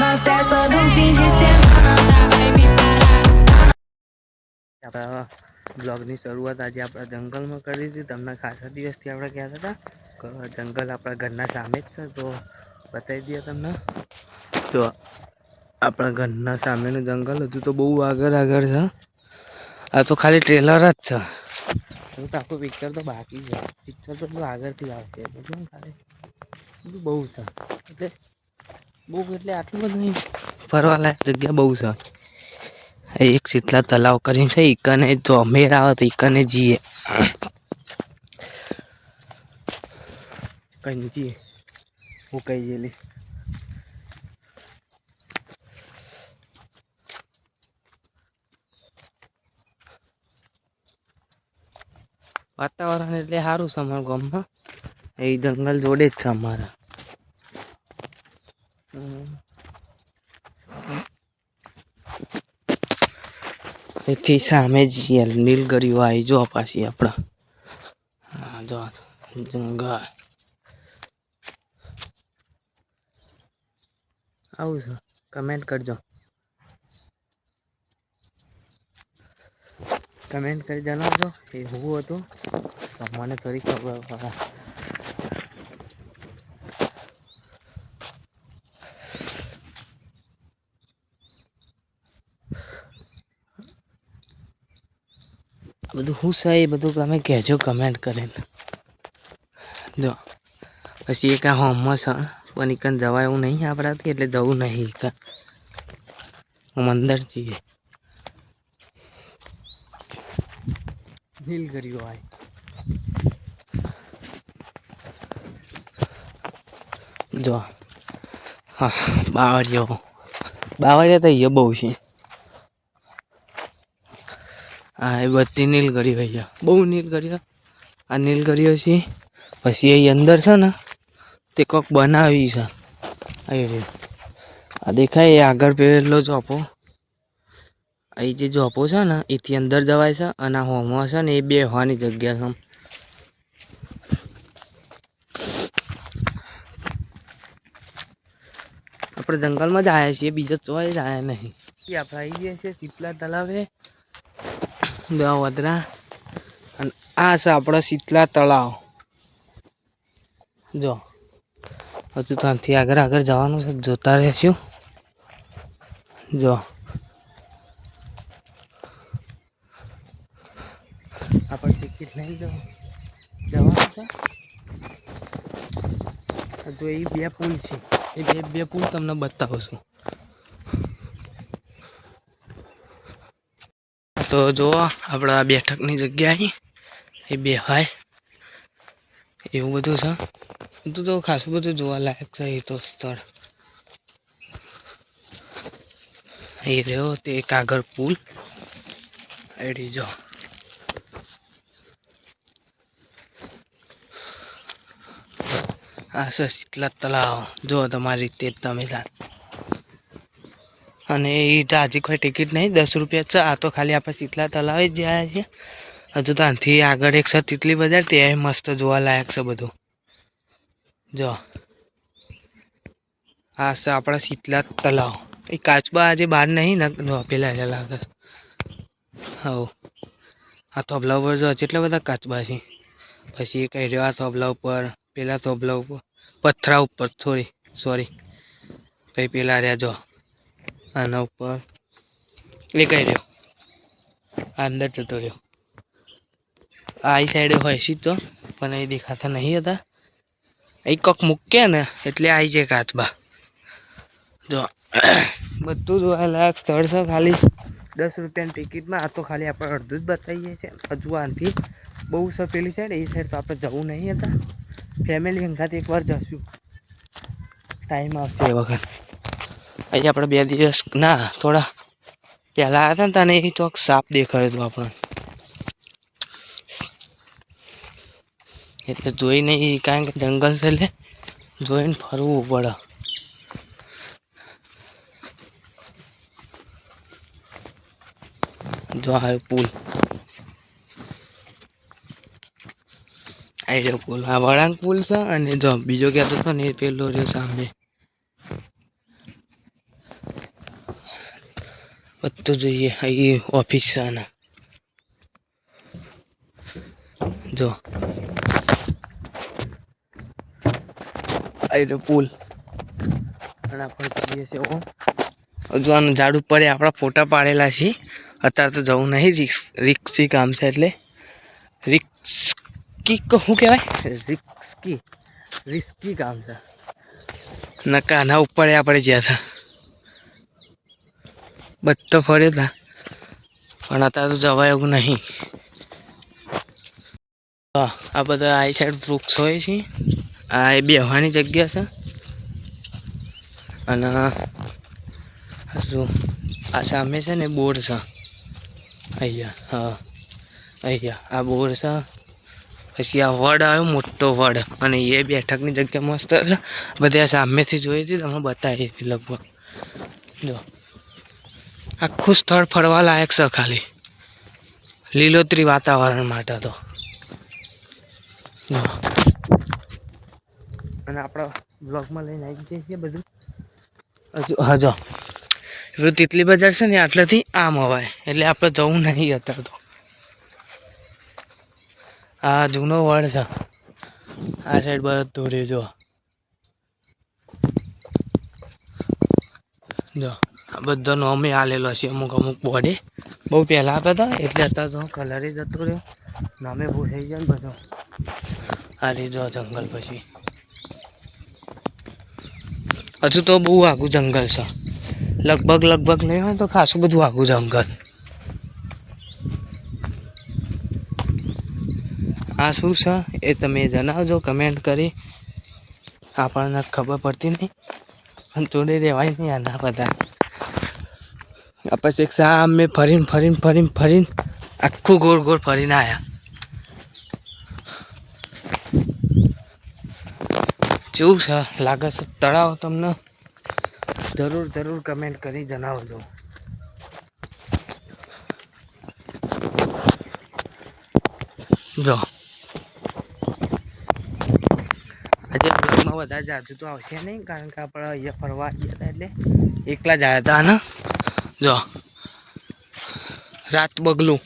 Nós só de um fim de semana, nada vai me parar. આપણા બ્લોગની શરૂઆત આજે આપણા જંગલમાં કરી હતી. તમને ખાસા દિવસથી આપણે કહેતા હતા. જંગલ આપણા ઘરના સામે જ છે. તો બતાવી દઈએ તમને. તો આપણા ઘરના સામેનું જંગલ હજુ તો બહુ આગળ આગળ છે. આ તો ખાલી ટ્રેલર જ છે. હું તો આખું પિક્ચર તો બાકી છે. પિક્ચર તો બધું આગળથી આવશે. બધું ખાલી. બધું બહુ છે. એટલે બહુ એટલે આટલું બધું નહીં. ફરવાલાયક જગ્યા બહુ છે. એક શીતલા તલાવ કરીને છે ઈકને જો અમેર આવે તો ઈકને જઈએ. કઈ જઈએ. હું કઈ જેલી વાતાવરણ એટલે સારું છે અમારા ગામમાં. એ જંગલ જોડે જ છે અમારા. એથી સામે જઈએ નીલગરીઓ આવી. જો પાછી આપણા. હા, જો જંગલ. આવું છે. કમેન્ટ કરજો. કમેન્ટ કરી જણાવજો. એ હતું. મને થોડી ખબર બધું હું છે એ બધું તમે કહેજો કમેન્ટ કરીને. જો, પછી એક આ હોમમાં છે પણ એકન જવાય એવું નહીં આપણાથી, એટલે જવું નહીં એકન હું અંદર જઈએ. કર્યું હોય જો, હા, બાવળિયો. બાવળિયા તો અહીંયા બહુ છે. હા, એ બધી નીલગરી અહીંયા બહુ નીલગરીઓ આ નીલગરીઓ છે. પછી એ અંદર છે ને, તે કોક બનાવી છે. આ રહ્યું આ દેખાય, એ આગળ પહેરેલો ચોપો અહીં જે જોપો છે ને, એથી અંદર જવાય છે અને આ હોમો છે ને, એ બે હોવાની જગ્યા છે. આપણે જંગલમાં જ આવ્યા છીએ, બીજા ચોય જ આવ્યા નહીં. આપણે આવી ગયા છીએ શીતલા તળાવે. વધરા અને આ છે આપણા શીતલા તળાવ. જો, હજુ ત્યાંથી આગળ આગળ જવાનું છે, જોતા રહેશું જો. આપણે ટિકિટ લઈ દો જવાનું છે. હજુ એ બે પુલ છે. એ બે બે પુલ તમને બતાવું છું. તો જો આપણા બેઠકની જગ્યા એ બે હોય એવું બધું છે. બધું તો ખાસું બધું જોવાલાયક છે એ તો સ્થળ. એ રહ્યો તે કાગળ પુલ. એડી જો. આ છે શીતલા તળાવ. જો તમારી રીતે તમે તાર અને એ તો હજી કોઈ ટિકિટ નહીં, દસ રૂપિયા છે આ તો ખાલી આપણે શીતલા તળાવે જ ગયા છીએ. હજુ તો આનાથી આગળ એક છે ચીતલી બજાર ત્યાં મસ્ત જોવાલાયક છે બધું. જો. આ છે આપણા શીતલા તળાવ એ કાચબા આજે બહાર નહીં ને પેલા એટલે લાગે. હવ. આ તબલા ઉપર જો કેટલા બધા કાચબા છે. પછી એ કહી રહ્યો, આ થોભલા ઉપર, પેલા થોભલા ઉપર, પથરા ઉપર થોડી સોરી પછી પેલા રહ્યા જો. આના ઉપર એ કહી રહ્યો. અંદર જતો રહ્યો. આ ઈ સાઈડે હોય છે તો, પણ એ દેખાતા નહીં હતા. એ કોક મૂકે ને, એટલે આવી જાય કાચબા જો, બધું જોવાલાયક સ્થળ છે ખાલી. દસ રૂપિયાની ટિકિટમાં, આ તો ખાલી આપણે અડધું જ બતાવીએ છીએ. હજુ આનાથી બહુ છે પેલી સાઈડ એ સાઈડ તો આપણે જવું નહીં હતા. ફેમિલી અંગાથી એકવાર જશું. ટાઈમ આવશે એ વખત. અહીં આપણે બે દિવસ, ના, થોડા પહેલાં હતા ને તને એ ચોક સાપ દેખાયો હતો આપણને. એટલે જોઈને ઈ કારણ કે જંગલ છે એટલે જોઈને ફરવું પડે. જો આવ્યો પુલ. આવી રહ્યો પુલ. આ વળાંક પુલ છે અને જો બીજો કહેતો હતો ને એ પેલો રહ્યો સામે. બધું જોઈએ એ ઓફિસ છે આના. જો. અહીં પુલ. અને આપણે જઈએ હજુ આનું ઝાડ ઉપર આપણા ફોટા પાડેલા છે. અત્યારે તો જવું નહીં રિક્સ રિક્સી કામ છે એટલે. રિક્સકી શું કહેવાય? રિક્સકી. રિસ્કી કામ છે. નકા આના ઉપર આપણે જ્યાં હતા. બધો હતા પણ અત્યારે તો જવાય એવું નહીં. આ બધા આ સાઈડ વૃક્ષ હોય છે. આ એ બેહવાની જગ્યા છે. અને શું આ સામે છે ને બોર છે. અહીંયા, હા, અહીંયા આ બોર છે. પછી આ વડ આવ્યો, મોટો વડ. અને એ બેઠકની જગ્યા મસ્ત છે. બધા સામેથી જોઈ હતી તમે બતાવી હતી લગભગ. જો. આખું સ્થળ ફરવા લાયક છે ખાલી. લીલોતરી વાતાવરણ માટે તો. અને આપણા બ્લોગમાં લઈને આવી જઈએ છીએ બધું. હજુ હા જો. પેલું તિતલી બજાર છે ને આટલેથી આમ અવાય એટલે આપણે જવું નહીં અત્યારે તો. આ જૂનો વડ છે. આ સાઈડ બધું રહ્યું જો. જો આ બધો નોમે આલેલો છે અમુક અમુક બોડી. બહુ પહેલાં હતા હતા એટલે અત્યારે તો કલર જતો રહ્યો. નામે બહુ થઈ જાય ને બધો. આ લીધો જંગલ પછી. હજુ તો બહુ આઘું જંગલ છે. લગભગ લગભગ નહીં હોય તો ખાસું બધું આઘું જંગલ. આ શું છે? એ તમે જણાવજો કમેન્ટ કરી. આપણને ખબર પડતી નહીં. અને જોડે રહેવાય નહીં આના બધા. પછી એક સામે મેં ફરીને ફરીને ફરીને ફરીને આખું ગોળ ગોળ ફરીને આવ્યા જેવું છે? લાગે છે તળાવ તમને? જરૂર જરૂર કમેન્ટ કરી જણાવજો. જો. આજે વધારે જાજુ તો આવશે નહીં, કારણ કે આપણે અહીંયા ફરવા ગયા હતા એટલે એકલા જ આવ્યા હતા ને? જો. રાત બગલું.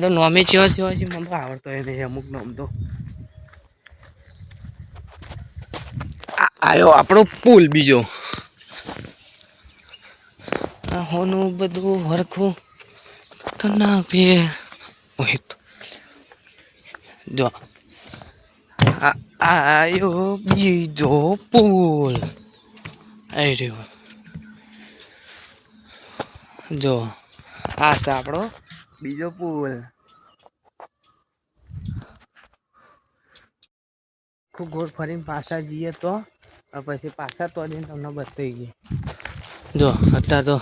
તો નોમે ચેવા ચેવા છે મને આવડતો એ નહીં અમુક નોમ તો. આવ્યો આપણો પુલ બીજો. હોનું બધું હરખું તો ના પીએ જો. આયો બીજો પુલ. આવી રહ્યો જો, આ છે આપણો બીજો પુલ. ખૂબ ગોળ ફરીને પાછા જઈએ તો પછી પાછા તો જઈને તમને બતાવી ગઈ જો, અત્યારે તો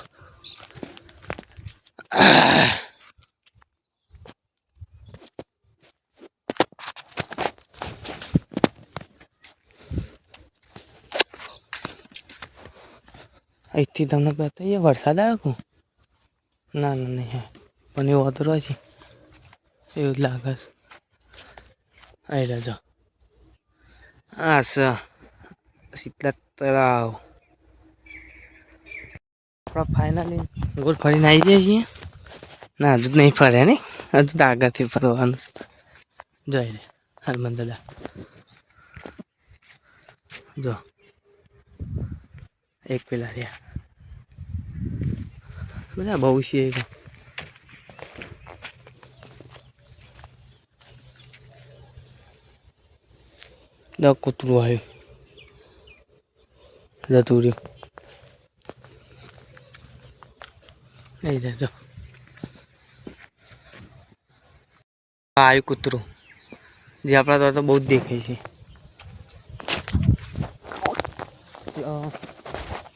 અહીંથી તમને બતાવીએ, વરસાદ આવ્યો ના ના, નહીં, હા. પણ એવો અધરો છે. એવું જ લાગે છે. અહીં રહેજો હા છે શીતલા તળાવ આપણે ફાઇનલી ગોળ ફરીને આવી જઈએ છીએ. ના, હજુ નહીં ફરે ને? હજુ તો આગળથી ફરવાનું છે. જોઈ રે હરમન દાદા. જો. એક પેલા રહ્યા. બધા બહુ છે દ કૂતરું આવ્યું જતું રહ્યું નહીં રહેજો આવ્યું કૂતરું જે આપણા તો બહુ જ દેખાય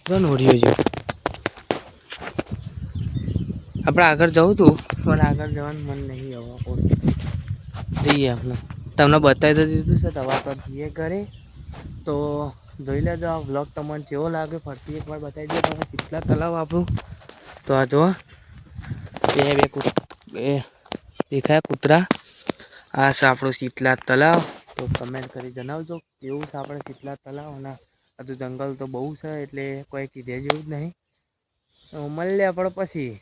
છે નોર્યો છે આપણે આગળ જવું હતું પણ આગળ જવાનું મન નહીં હવે કોઈ. જઈએ આપણે. તમને બતાવી તો દીધું છે તમારા પર જઈએ ઘરે. તો જોઈ લેજો આ વ્લોગ તમને કેવો લાગે ફરતી એકવાર બતાવી દો તમે શીતલા તલાવ આપણું તો આ જો બે બે એ દેખાય કૂતરા. આ છે આપણું શીતલા તલાવ. તો કમેન્ટ કરી જણાવજો કેવું છે આપણે શીતલા તલાવ? અને હજુ જંગલ તો બહુ છે એટલે કોઈ કીધે જેવું જ નહીં. મળીએ આપણે પછી.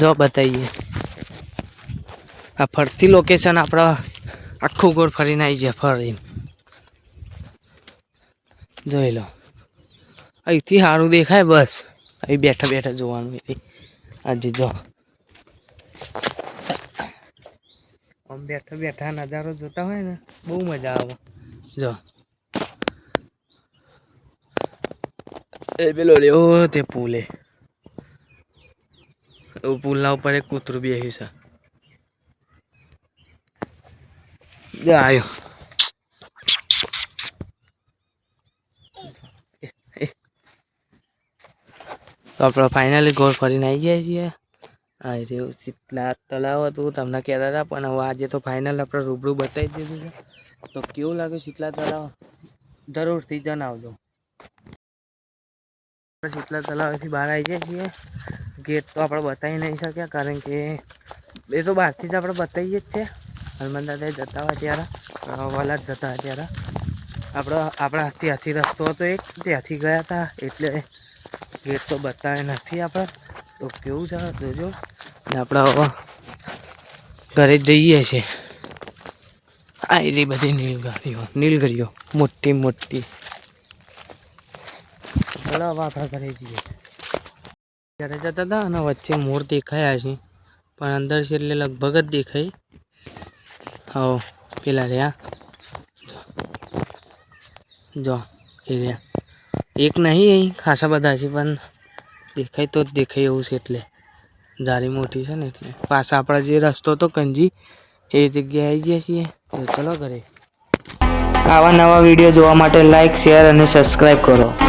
જા બતાવીએ આ ફરતી લોકેશન આપણા આખું ગોળ ફરીને આવી જાય ફરીને. જોઈ લો. અહીંથી સારું દેખાય બસ. અહીં બેઠા બેઠા જોવાનું એટલે આજે જો. આમ બેઠા બેઠા નજારો જોતા હોય ને બહુ મજા આવે. જો. એ પેલો રહ્યો તે પુલે. એ પુલના ઉપર એક કૂતરું બેસ્યું છે. આવ્યો આપણે ફાઇનલી ગોળ ફરીને આવી જાય છીએ. આ રહ્યું શીતલા તળાવ હતું, તમને કહેતા હતા, પણ હવે આજે તો ફાઇનલ આપણે રૂબરૂ બતાવી દીધું છે. તો કેવું લાગે શીતલા તળાવ? જરૂરથી જણાવજો. શીતલા તળાવથી બહાર આવી જાય છીએ. ગેટ તો આપણે બતાવી નહીં શક્યા, કારણ કે એ તો બહારથી જ આપણે બતાવીએ જ છે. હનુમાન દાદા જતા હોય ત્યારે વલાદ જતા હોય ત્યારે. આપણે, આપણા ત્યાંથી રસ્તો હતો એક, ત્યાંથી ગયા હતા, એટલે ગેટ તો બતાવે નથી આપણે. તો કેવું છે જોજો. ને આપણે હવે ઘરે જઈએ છીએ. આ એરી બધી નીલગાડીઓ નીલગીરીઓ, મોટી મોટી. ચલો, હવે આપણે ઘરે જઈએ. ઘરે જતા હતા અને વચ્ચે મોર દેખાયા છે. પણ અંદર છે એટલે લગભગ જ દેખાય. હો પેલા રહ્યા. જો એ રહ્યા. એક નહીં અહીં ખાસા બધા છે, પણ દેખાય તો જ દેખાય એવું છે એટલે. જારી મોટી છે ને એટલે. પાછા આપણા જે રસ્તો હતો કંજી, એ જગ્યાએ આવી ગયા છીએ. ચલો ઘરે. આવા નવા વીડિયો જોવા માટે લાઇક શેર અને સબસ્ક્રાઈબ કરો.